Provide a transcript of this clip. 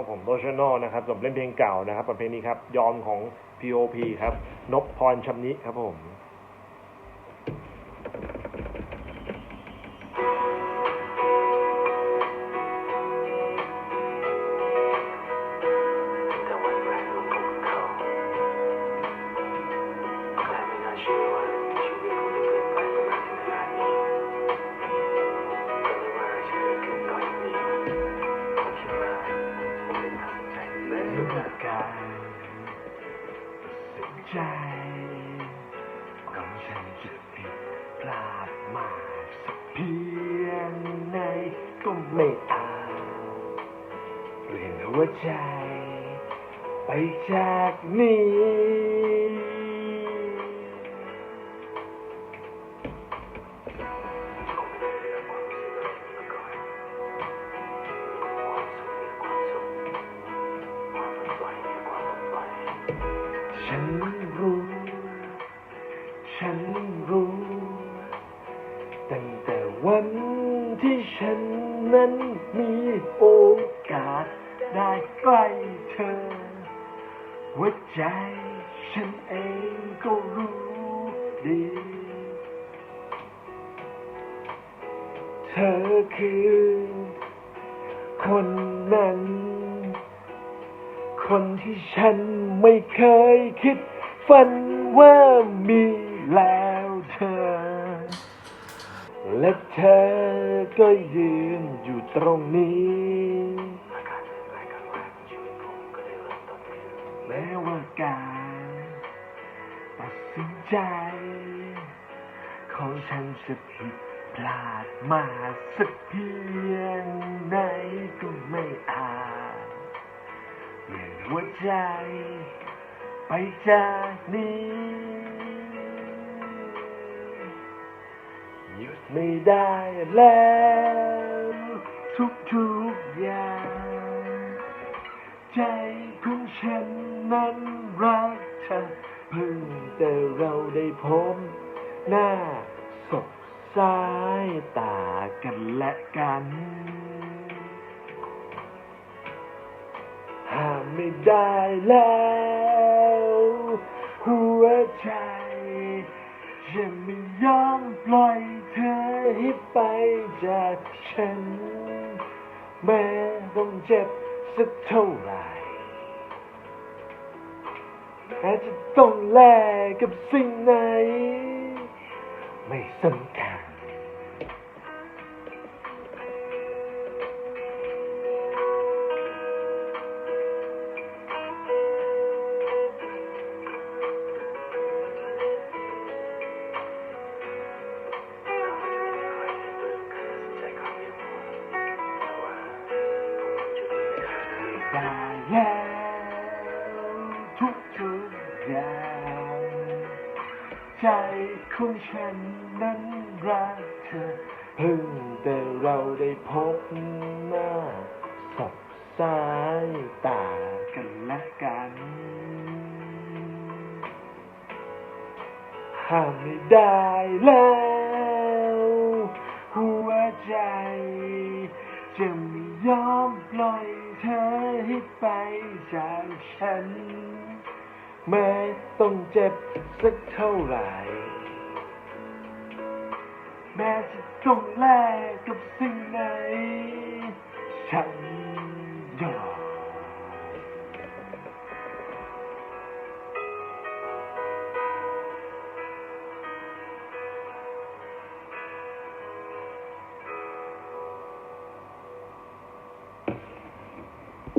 กับผมโรชโนนะครับผมเล่นเพลงเก่านะครับประเพลงนี้ครับ ยอมของ P.O.P ครับนบพรชำนิครับผม ที่ดีที่สุดเมื่อกายสินใจของฉันจะผิดพลาดมาสักเพียงไหนก็ไม่อาจเปลี่ยนหัวใจ ไปจากนี้ ฉันรู้ ฉันรู้ ตั้งแต่วันที่ฉันนั้นมีโอกาสได้ใกล้เธอหัวใจฉันเองก็รู้ดี เธอคือ คนนั้น คนที่ฉันไม่เคยคิด ฝันว่ามีแล้วเธอ และเธอก็ยืนอยู่ตรงนี้แปลงครั้งแรกของชีวิตผมก็ได้เริ่มต้นขึ้นแม้ว่าการตัดสินใจ ของฉันจะผิดพลาดมาสักเพียงไหนก็ไม่อาจ เปลี่ยนหัวใจ ไปจากนี้หยุดไม่ได้แล้ว ทุกทุกอย่าง ใจของฉันนั้นรักเธอเพิ่งแต่เราได้พบหน้าสบสายตากันและกัน ไม่ได้แล้ว หัวใจจะไม่ยอมปล่อยเธอให้ไปจากฉัน แม้ต้องเจ็บสักเท่าไหร่แม้จะต้องแลกกับสิ่งไหน ไม่สำคัญ ใจของฉันนั้นรักเธอเพิ่งแต่เราได้พบหน้าสบสายตากันและกัน ห้ามไม่ได้แล้ว หัวใจ จะไม่ยอมปล่อยเธอให้ไปจากฉัน แม้ต้องเจ็บสักเท่าไหร่ แม้จะต้องแลกกับสิ่งไหนฉัน